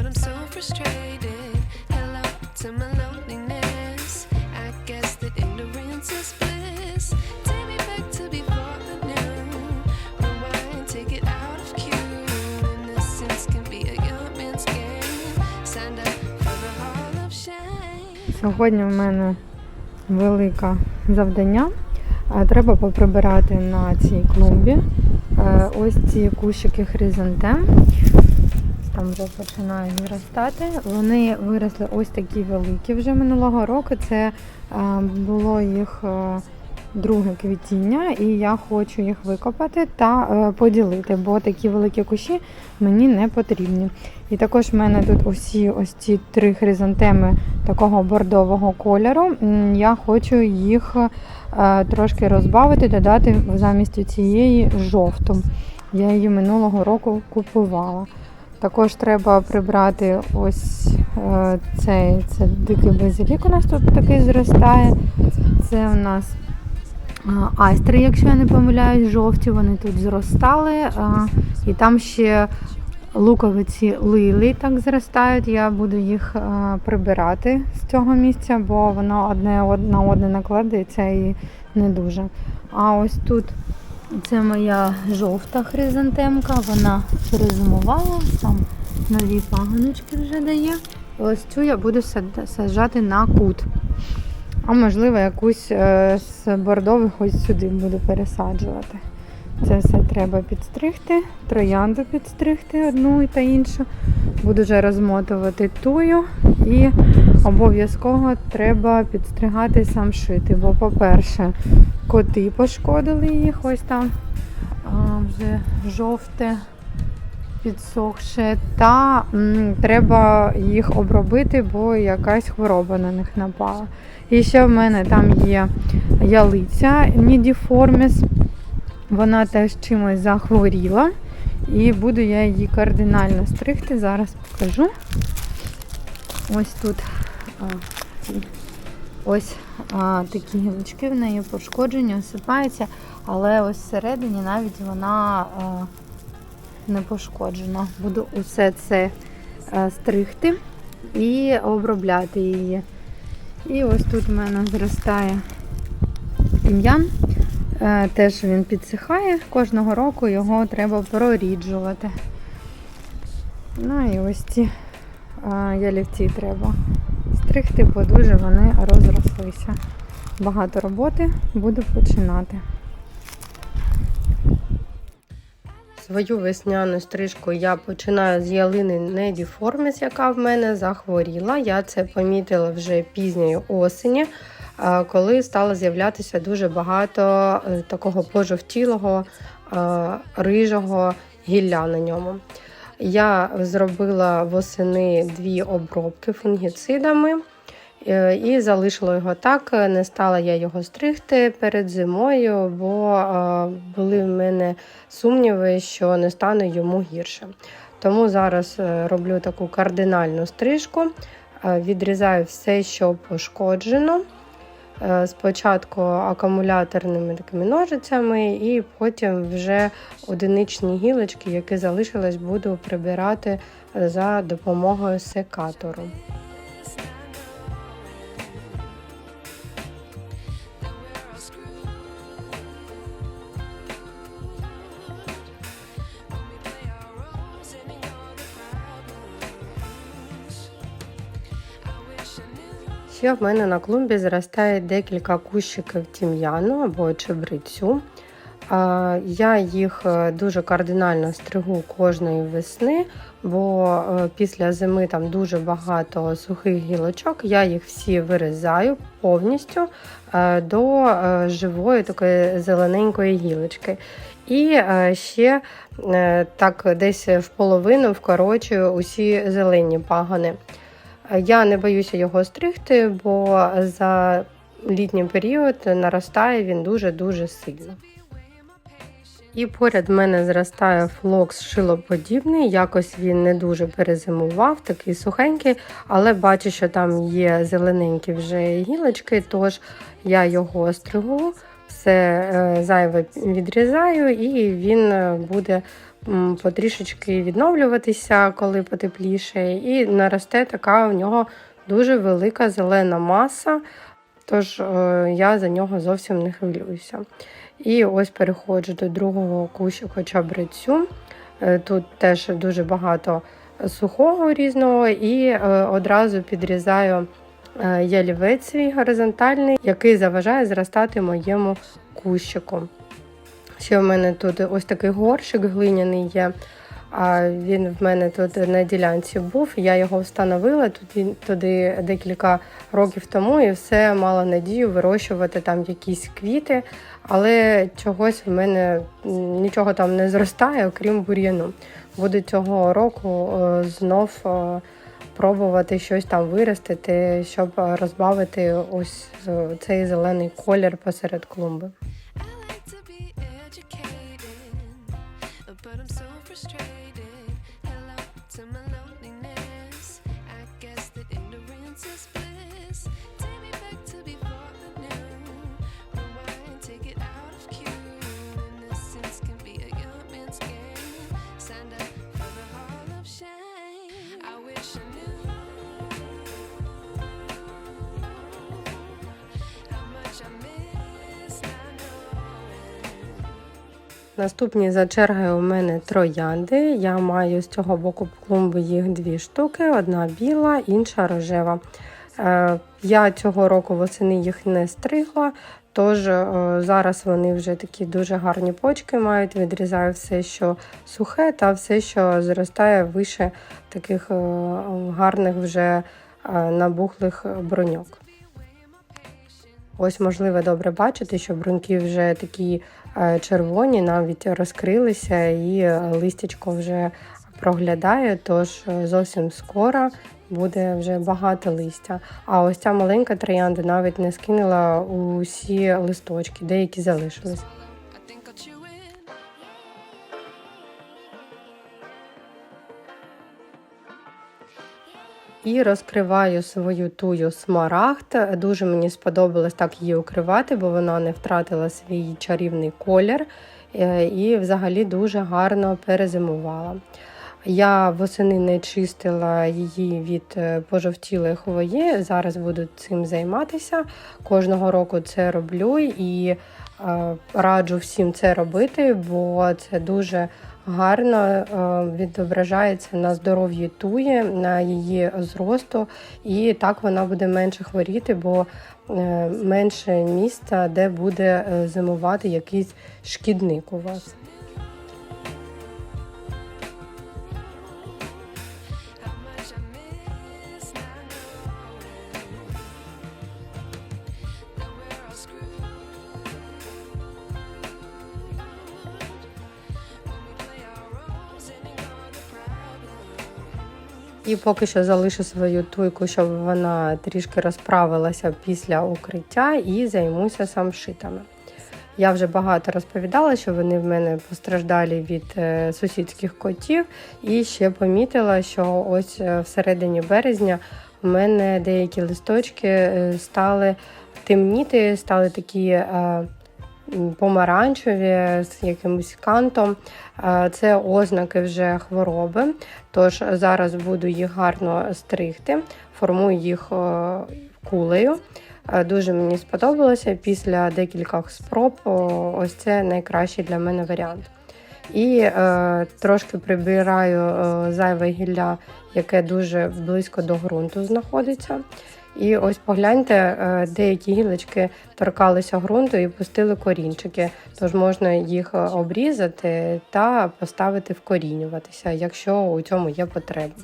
but I'm so frustrated. Hello to my loneliness. I guess that ignorance is bliss. Take me back to before I knew. Rewind, take it out of cue. Innocence can be a young man's game. Signed up for the hall of shame. Сьогодні в мене велике завдання. Е, Треба поприбирати на цій клумбі. Е, Ось ці кущики хризантем. Там вже починають зростати. Вони виросли ось такі великі вже минулого року. Це е, було їх е, друге квітіння, і я хочу їх викопати та е, поділити, бо такі великі кущі мені не потрібні. І також в мене тут усі ось ці три хризантеми такого бордового кольору. Я хочу їх трошки розбавити, додати замість цієї жовту. Я її минулого року купувала. Також треба прибрати ось е, цей це дикий базилік. У нас тут такий зростає. Це у нас е, айстри, якщо я не помиляюсь, жовті, вони тут зростали. е, І там ще луковиці лили так зростають. Я буду їх прибирати з цього місця, бо воно одне на одне накладається і не дуже. А ось тут це моя жовта хризантемка, вона перезимувала, там нові пагоночки вже дає. Ось цю я буду саджати на кут. А можливо, якусь е, з бордових ось сюди буду пересаджувати. Це все треба підстригти, троянду підстригти одну та іншу. Буду вже розмотувати тую і обов'язково треба підстригати сам шити. Бо, по-перше, коти пошкодили їх, ось там а, вже жовте підсохше. Та м, треба їх обробити, бо якась хвороба на них напала. І ще в мене там є ялиця Нідіформіс. Вона теж чимось захворіла. І буду я її кардинально стригти. Зараз покажу. Ось тут ось а, такі гілочки в неї пошкоджені, осипаються, але ось всередині навіть вона а, не пошкоджена. Буду усе це а, стригти і обробляти її. І ось тут в мене зростає тім'ян. Е, Теж він підсихає. Кожного року його треба проріджувати. Ну і ось ці е, ялівці треба стригти, бо дуже вони розрослися. Багато роботи буду починати. Свою весняну стрижку я починаю з ялини Недіформіс, яка в мене захворіла. Я це помітила вже пізньої осені, е, коли стало з'являтися дуже багато е, такого пожовтілого е, рижого гілля на ньому. Я зробила восени дві обробки фунгіцидами е, і залишила його так. Не стала я його стригти перед зимою, бо е, були в мене сумніви, що не стане йому гірше. Тому зараз е, роблю таку кардинальну стрижку, відрізаю все, що пошкоджено. Е, Спочатку акумуляторними такими ножицями, і потім вже одиничні гілочки, які залишились, буду прибирати за допомогою секатору. Ще в мене на клумбі зростає декілька кущиків тім'яну або чебрецю. А, Я їх е, дуже кардинально стригу кожної весни, бо е, після зими там дуже багато сухих гілочок. Я їх всі вирізаю повністю е, до живої такої зелененької гілочки. І ще так десь в половину вкорочую усі зелені пагони. Я не боюся його стригти, бо за літній період наростає він дуже-дуже сильно. І поряд в мене зростає флокс шилоподібний, якось він не дуже перезимував, такий сухенький, але бачу, що там є зелененькі вже гілочки, тож я його стригу, все е, зайве відрізаю, і він е, буде потрішечки відновлюватися, коли потепліше, і наросте така в нього дуже велика зелена маса. Тож е, я за нього зовсім не хвилююся. І ось переходжу до другого кущика чабрецю. Е, Тут теж дуже багато сухого різного, і е, одразу підрізаю ялівець свій горизонтальний, який заважає зростати моєму кущику. Ще в мене тут ось такий горщик глиняний є. А він в мене тут на ділянці був. Я його встановила туди, туди декілька років тому і все мала надію вирощувати там якісь квіти, але чогось в мене нічого там не зростає, окрім бур'яну. Буду цього року е, знов е, пробувати щось там виростити, щоб розбавити ось е, цей зелений колір посеред клумби. Наступні за чергою у мене троянди. Я маю з цього боку клумби їх дві штуки: одна біла, інша рожева. Е, Я цього року восени їх не стригла, тож е, зараз вони вже такі дуже гарні почки мають. Відрізаю все, що сухе, та все, що зростає вище таких е, гарних вже набухлих бруньок. Ось, можливо, добре бачити, що бруньки вже такі е, червоні, навіть розкрилися, і е, листячко вже проглядає, тож е, зовсім скоро буде вже багато листя. А ось ця маленька троянда навіть не скинула усі листочки, деякі залишились. І розкриваю свою тую смарагд. Дуже мені сподобалось так її укривати, бо вона не втратила свій чарівний колір е, і взагалі дуже гарно перезимувала. Я восени не чистила її від е, пожовтілої хвої. Зараз буду цим займатися. Кожного року це роблю і е, раджу всім це робити, бо це дуже гарно е, відображається на здоров'ї туї, на її зросту, і так вона буде менше хворіти, бо е, менше місця, де буде е, зимувати якийсь шкідник у вас. І поки що залишу свою туйку, щоб вона трішки розправилася після укриття і займуся самшитами. Я вже багато розповідала, що вони в мене постраждалі від е, сусідських котів, і ще помітила, що ось е, всередині березня у мене деякі листочки е, стали темніти, стали такі помаранчеві з якимось кантом. Е, Це ознаки вже хвороби. Тож зараз буду їх гарно стригти, формую їх е, кулею. Е, Дуже мені сподобалося. Після декількох спроб ось це найкращий для мене варіант. І е, трошки прибираю зайве гілля, яке дуже близько до ґрунту знаходиться. І ось погляньте, е, деякі гілочки торкалися ґрунту і пустили корінчики. Тож можна їх е, обрізати та поставити вкорінюватися, якщо у цьому є потреба.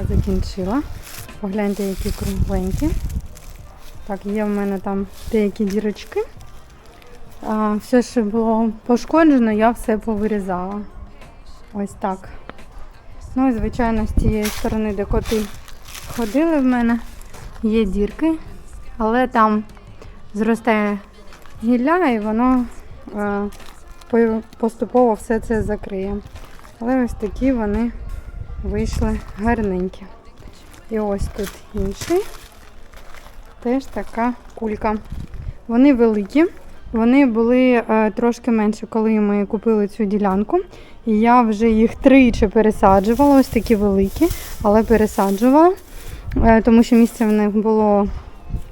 Я закінчила. Погляньте, які кругленькі. Так, є в мене там деякі дірочки. А, все, що було пошкоджено, я все повирізала. Ось так. Ну і звичайно, з тієї сторони, де коти ходили в мене, є дірки, але там зростає гілля і воно е, поступово все це закриє. Але ось такі вони вийшли гарненькі. І ось тут інший. Теж така кулька. Вони великі. Вони були е, трошки менше, коли ми купили цю ділянку. І я вже їх тричі пересаджувала, ось такі великі, але пересаджувала, е, тому що місце в них було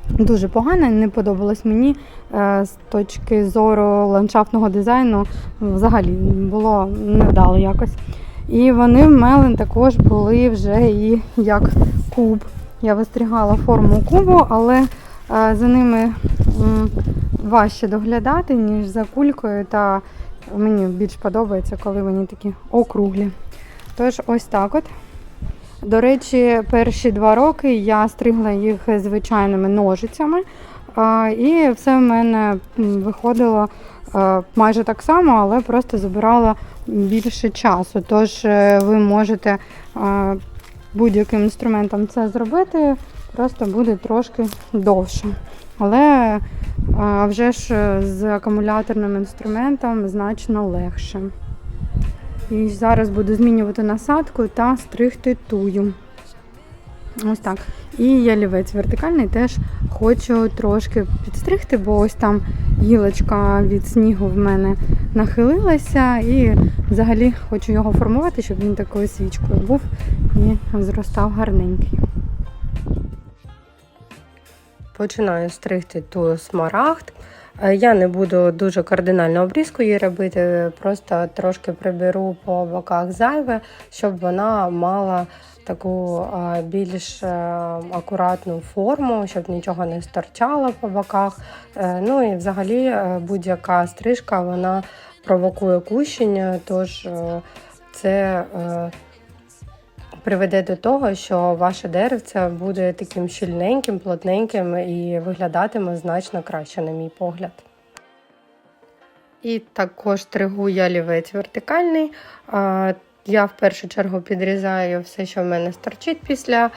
дуже погане, не подобалось мені е, з точки зору ландшафтного дизайну. Взагалі було невдало якось. І вони в мене також були вже і як куб. Я вистрігала форму кубу, але е, за ними важче доглядати, ніж за кулькою. Та мені більш подобається, коли вони такі округлі. Тож ось так от. До речі, перші два роки я стригла їх звичайними ножицями. І все в мене виходило майже так само, але просто забирала більше часу. Тож е, ви можете будь-яким інструментом це зробити, просто буде трошки довше. Але вже ж з акумуляторним інструментом значно легше. І зараз буду змінювати насадку та стригти тую. Ось так. І ялівець вертикальний теж хочу трошки підстригти, бо ось там гілочка від снігу в мене нахилилася, і взагалі хочу його формувати, щоб він такою свічкою був і зростав гарненький. Починаю стригти ту смарагд. Е, Я не буду дуже кардинально обрізку її робити, просто трошки приберу по боках зайве, щоб вона мала таку е, більш е, акуратну форму, щоб нічого не стирчало по боках. Ну і взагалі будь-яка стрижка вона провокує кущення, тож це приведе до того, що ваше деревце буде таким щільненьким, плотненьким і виглядатиме значно краще, на мій погляд. І також стригу я лівець вертикальний. Я в першу чергу підрізаю все, що в мене сторчить після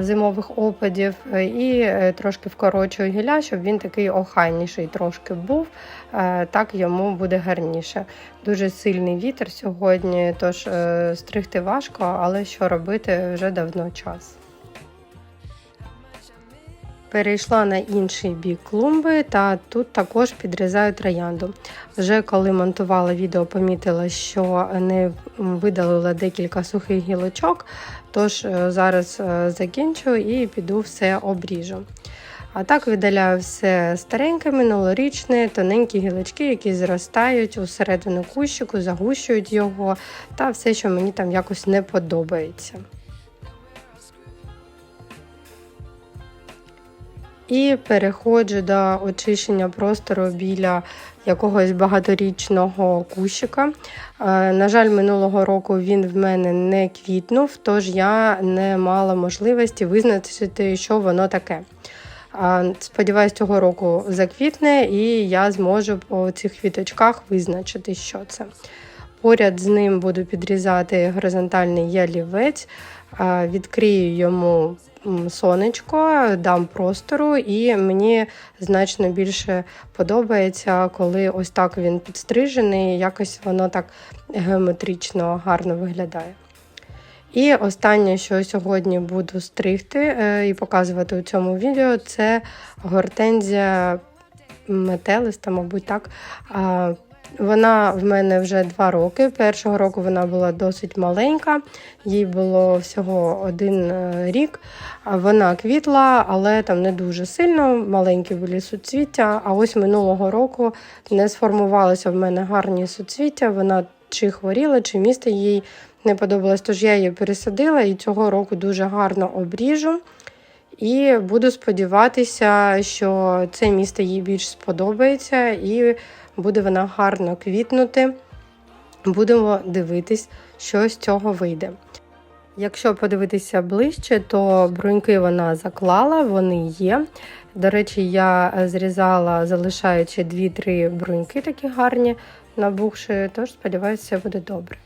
зимових опадів, і е, трошки вкорочую гілля, щоб він такий охайніший трошки був. Е, Так йому буде гарніше. Дуже сильний вітер сьогодні, тож е, стригти важко, але що робити вже давно час. Перейшла на інший бік клумби, та тут також підрізаю троянду. Вже коли монтувала відео, помітила, що не видалила декілька сухих гілочок, тож е, зараз закінчу і піду все обріжу. А так видаляю все стареньке, минулорічне, тоненькі гілочки, які зростають усередину кущику, загущують його, та все, що мені там якось не подобається. І переходжу до очищення простору біля якогось багаторічного кущика. Е, На жаль, минулого року він в мене не квітнув, тож я не мала можливості визначити, що воно таке. Сподіваюсь, цього року заквітне, і я зможу по цих квіточках визначити, що це. Поряд з ним буду підрізати горизонтальний ялівець, відкрию йому сонечко, дам простору, і мені значно більше подобається, коли ось так він підстрижений, якось воно так геометрично гарно виглядає. І останнє, що сьогодні буду стригти е, і показувати у цьому відео, це гортензія метелиста, мабуть, так. Вона в мене вже два роки. Першого року вона була досить маленька, їй було всього один е, рік. Вона квітла, але там не дуже сильно, маленькі були суцвіття. А ось минулого року не сформувалося в мене гарні суцвіття. Вона чи хворіла, чи місце їй не подобалось. Тож я її пересадила і цього року дуже гарно обріжу. І буду сподіватися, що це місто їй більш сподобається і буде вона гарно квітнути. Будемо дивитись, що з цього вийде. Якщо подивитися ближче, то бруньки вона заклала, вони є. До речі, я зрізала, залишаючи 2-3 бруньки такі гарні, набухші, тож сподіваюся, все буде добре.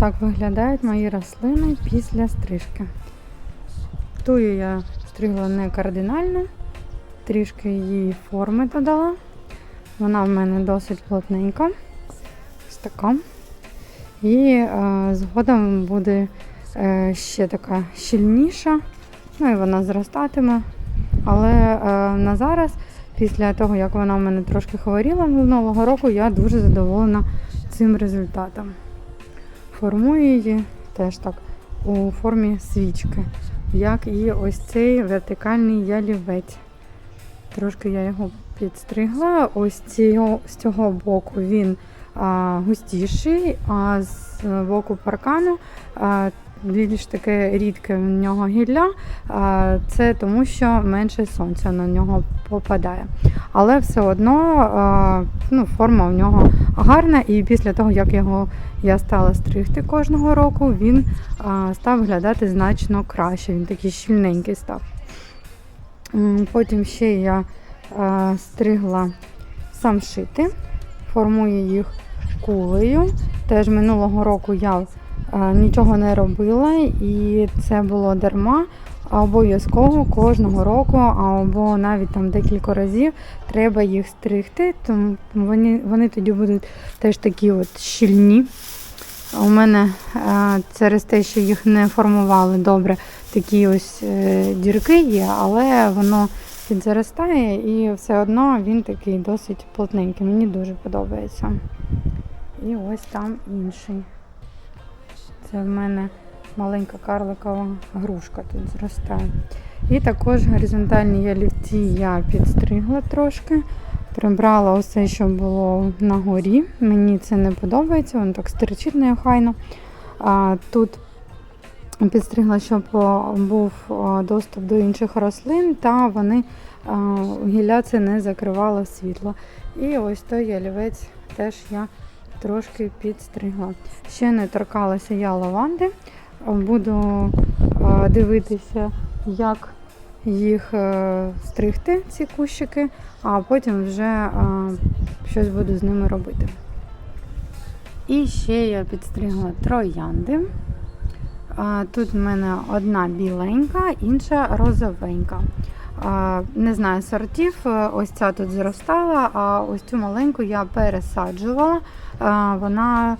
Так виглядають мої рослини після стрижки. Тую я стригла не кардинально, трішки її форми додала. Вона в мене досить плотненька. Ось така. І е, згодом буде е, ще така щільніша. Ну і вона зростатиме. Але е, на зараз, після того, як вона в мене трошки хворіла минулого року, я дуже задоволена цим результатом. Формую її теж так у формі свічки, як і ось цей вертикальний ялівець. Трошки я його підстригла. Ось цього, з цього боку він а, густіший, а з боку паркану а, більш таке рідке в нього гілля. Це тому, що менше сонця на нього попадає. Але все одно ну, форма в нього гарна, і після того, як його я стала стригти кожного року, він став виглядати значно краще. Він такий щільненький став. Потім ще я стригла самшити, формую їх кулею. Теж минулого року я нічого не робила, і це було дарма. Обов'язково кожного року, або навіть там декілька разів треба їх стригти, тому вони, вони тоді будуть теж такі от щільні. У мене е, через те, що їх не формували добре, такі ось е, дірки є, але воно підзаростає і все одно він такий досить плотненький. Мені дуже подобається. І ось там інший. Це в мене маленька карликова грушка тут зростає. І також горизонтальні ялівці я підстригла трошки. Прибрала усе, що було на горі. Мені це не подобається, воно так стерчить неохайно. Тут підстригла, щоб був доступ до інших рослин, та вони гілля це не закривало світло. І ось той ялівець теж я трошки підстригла. Ще не торкалася я лаванди. Буду дивитися, як їх е, стригти, ці кущики, а потім вже е, щось буду з ними робити. І ще я підстригла троянди. Тут в мене одна біленька, інша розовенька. Не знаю сортів, е, ось ця тут зростала, а ось цю маленьку я пересаджувала. Вона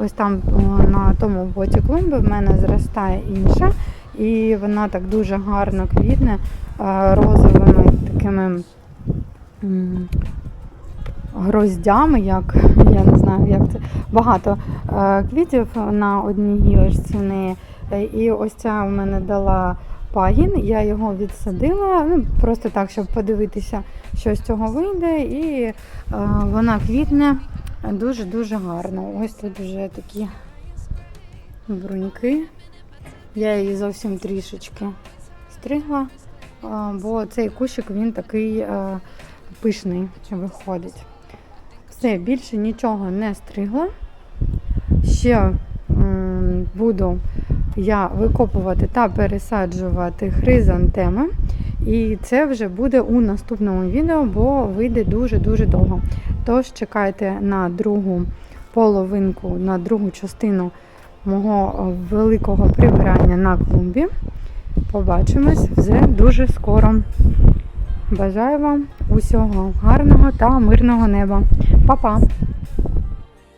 ось там на тому боці клумби в мене зростає інша. І вона так дуже гарно квітне е, розовими такими гроздями, як я не знаю, як це багато е, квітів на одній гілочці неї. І ось ця в мене дала пагін, я його відсадила, ну просто так, щоб подивитися, що з цього вийде, і е, вона квітне дуже-дуже гарно. Ось тут вже такі бруньки. Я її зовсім трішечки стригла, бо цей кущик він такий е, пишний виходить. Все, більше нічого не стригла. Ще буду я викопувати та пересаджувати хризантеми. І це вже буде у наступному відео, бо вийде дуже-дуже довго. Тож чекайте на другу половинку, на другу частину мого великого прибирання на клумбі. Побачимось вже дуже скоро. Бажаю вам усього гарного та мирного неба. Па-па!